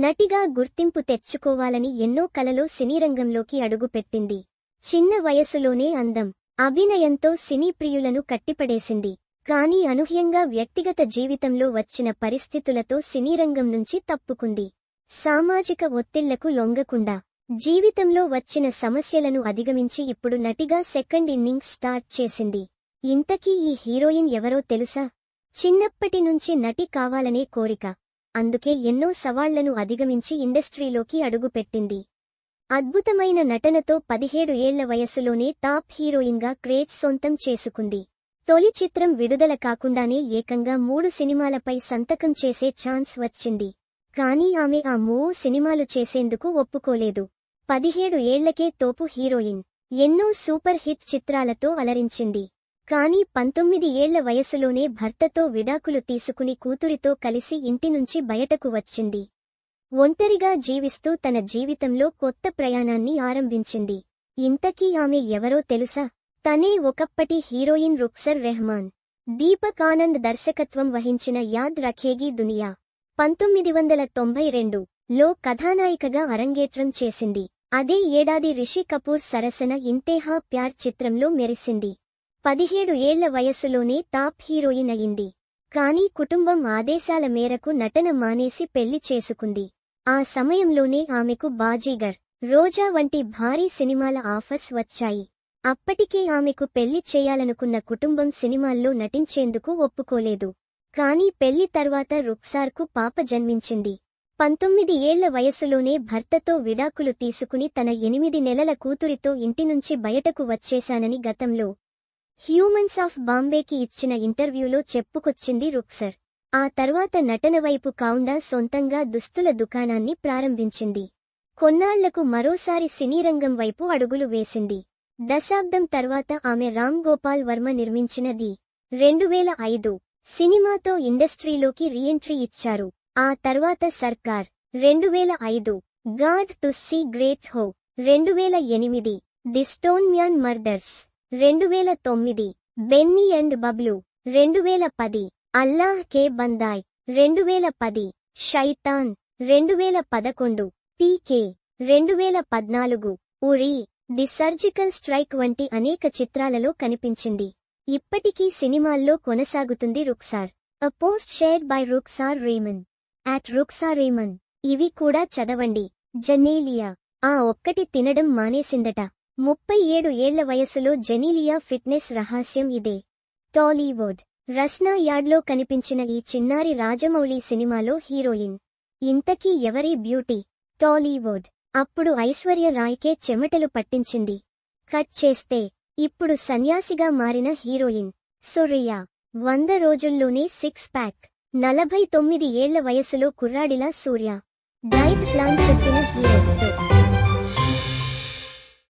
నటిగా గుర్తింపు తెచ్చుకోవాలని ఎన్నో కలలో సినీరంగంలోకి అడుగుపెట్టింది చిన్న వయసులోనే అందం అభినయంతో సినీ ప్రియులను కట్టిపడేసింది. కానీ అనూహ్యంగా వ్యక్తిగత జీవితంలో వచ్చిన పరిస్థితులతో సినీరంగం నుంచి తప్పుకుంది. సామాజిక ఒత్తిళ్ళకు లొంగకుండా జీవితంలో వచ్చిన సమస్యలను అధిగమించి ఇప్పుడు నటిగా సెకండ్ ఇన్నింగ్స్ స్టార్ట్ చేసింది. ఇంతకీ ఈ హీరోయిన్ ఎవరో తెలుసా? చిన్నప్పటి నుంచి నటి కావాలనే కోరిక అందుకే ఎన్నో సవాళ్ళను అధిగమించి ఇండస్ట్రీలోకి అడుగుపెట్టింది. అద్భుతమైన నటనతో పదిహేడు ఏళ్ళ వయసులోనే టాప్ హీరోయిన్గా క్రేజ్ సొంతం చేసుకుంది. తొలి చిత్రం విడుదల కాకుండానే ఏకంగా మూడు సినిమాలపై సంతకం చేసే ఛాన్స్ వచ్చింది. కానీ ఆమె ఆ మూడు సినిమాలు చేసేందుకు ఒప్పుకోలేదు. పదిహేడు ఏళ్ళకే తోపు హీరోయిన్. ఎన్నో సూపర్ హిట్ చిత్రాలతో అలరించింది. కానీ పంతొమ్మిది ఏళ్ళ వయసులోనే భర్తతో విడాకులు తీసుకుని కూతురితో కలిసి ఇంటి నుంచి బయటకు వచ్చింది. ఒంటరిగా జీవిస్తూ తన జీవితంలో కొత్త ప్రయాణాన్ని ఆరంభించింది. ఇంతకీ ఆమె ఎవరో తెలుసా? తనే ఒకప్పటి హీరోయిన్ రుక్సర్ రెహమాన్. దీపక్ ఆనంద్ దర్శకత్వం వహించిన యాద్ రఖేగి దునియా. పంతొమ్మిది వందల తొంభై రెండు లో కథానాయికగా అరంగేట్రం చేసింది. అదే ఏడాది రిషి కపూర్ సరసన ఇంతేహా ప్యార్ చిత్రంలో మెరిసింది. పదిహేడు ఏళ్ళ వయస్సులోనే టాప్ హీరోయిన్ అయింది. కానీ కుటుంబం ఆదేశాల మేరకు నటన మానేసి పెళ్ళి చేసుకుంది. ఆ సమయంలోనే ఆమెకు బాజీగర్ రోజా వంటి భారీ సినిమాల ఆఫర్స్ వచ్చాయి. అప్పటికే ఆమెకు పెళ్ళి చేయాలనుకున్న కుటుంబం సినిమాల్లో నటించేందుకు ఒప్పుకోలేదు. కానీ పెళ్ళి తర్వాత రుక్సార్కు పాప జన్మించింది. పంతొమ్మిది ఏళ్ళ వయసులోనే భర్తతో విడాకులు తీసుకుని తన ఎనిమిది నెలల కూతురితో ఇంటి నుంచి బయటకు వచ్చేశానని గతంలో హ్యూమన్స్ ఆఫ్ బాంబేకి ఇచ్చిన ఇంటర్వ్యూలో చెప్పుకొచ్చింది రుక్సర్. ఆ తర్వాత నటన వైపు కాకుండా సొంతంగా దుస్తుల దుకాణాన్ని ప్రారంభించింది. కొన్నాళ్ళకు మరోసారి సినీరంగం వైపు అడుగులు వేసింది. దశాబ్దం తర్వాత ఆమె రామ్ గోపాల్ వర్మ నిర్మించినది. రెండువేల ఐదు సినిమాతో ఇండస్ట్రీలోకి రీఎంట్రీ ఇచ్చారు. ఆ తర్వాత సర్కార్. రెండువేల ఐదు గాడ్ టు సీ గ్రేట్ హో. రెండువేల ఎనిమిది ది స్టోన్ మ్యాన్ మర్డర్స్. రెండు వేల తొమ్మిది బెన్నీ అండ్ బబ్లు రెండు వేల పది అల్లాహ్ కే బందాయ్ రెండు వేల పది షైతాన్ రెండు వేల పదకొండు పీకే రెండు వేల పద్నాలుగు ఉరి ది సర్జికల్ స్ట్రైక్ వంటి అనేక చిత్రాలలో కనిపించింది. ఇప్పటికీ సినిమాల్లో కొనసాగుతుంది Rukhsar. A post shared by Rukhsar Rehman at Rukhsar Rehman ఇవి కూడా చదవండి. జనేలియా. ఆ ఒక్కటి తినడం మానేసిందట. ముప్పై ఏడు ఏళ్ళ వయసులో జెనీలియా ఫిట్నెస్ రహస్యం ఇదే. టాలీవుడ్ రస్నా యార్డ్లో కనిపించిన ఈ చిన్నారి రాజమౌళి సినిమాలో హీరోయిన్. ఇంతకీ ఎవరి బ్యూటీ? టాలీవుడ్ అప్పుడు ఐశ్వర్య రాయ్కే చెమటలు పట్టించింది. కట్ చేస్తే ఇప్పుడు సన్యాసిగా మారిన హీరోయిన్ సురియా. వంద రోజుల్లోనే సిక్స్ ప్యాక్. నలభై తొమ్మిది ఏళ్ళ వయసులో కుర్రాడిలా సూర్య. డైట్ ప్లాన్ చెప్పిన హీరోతో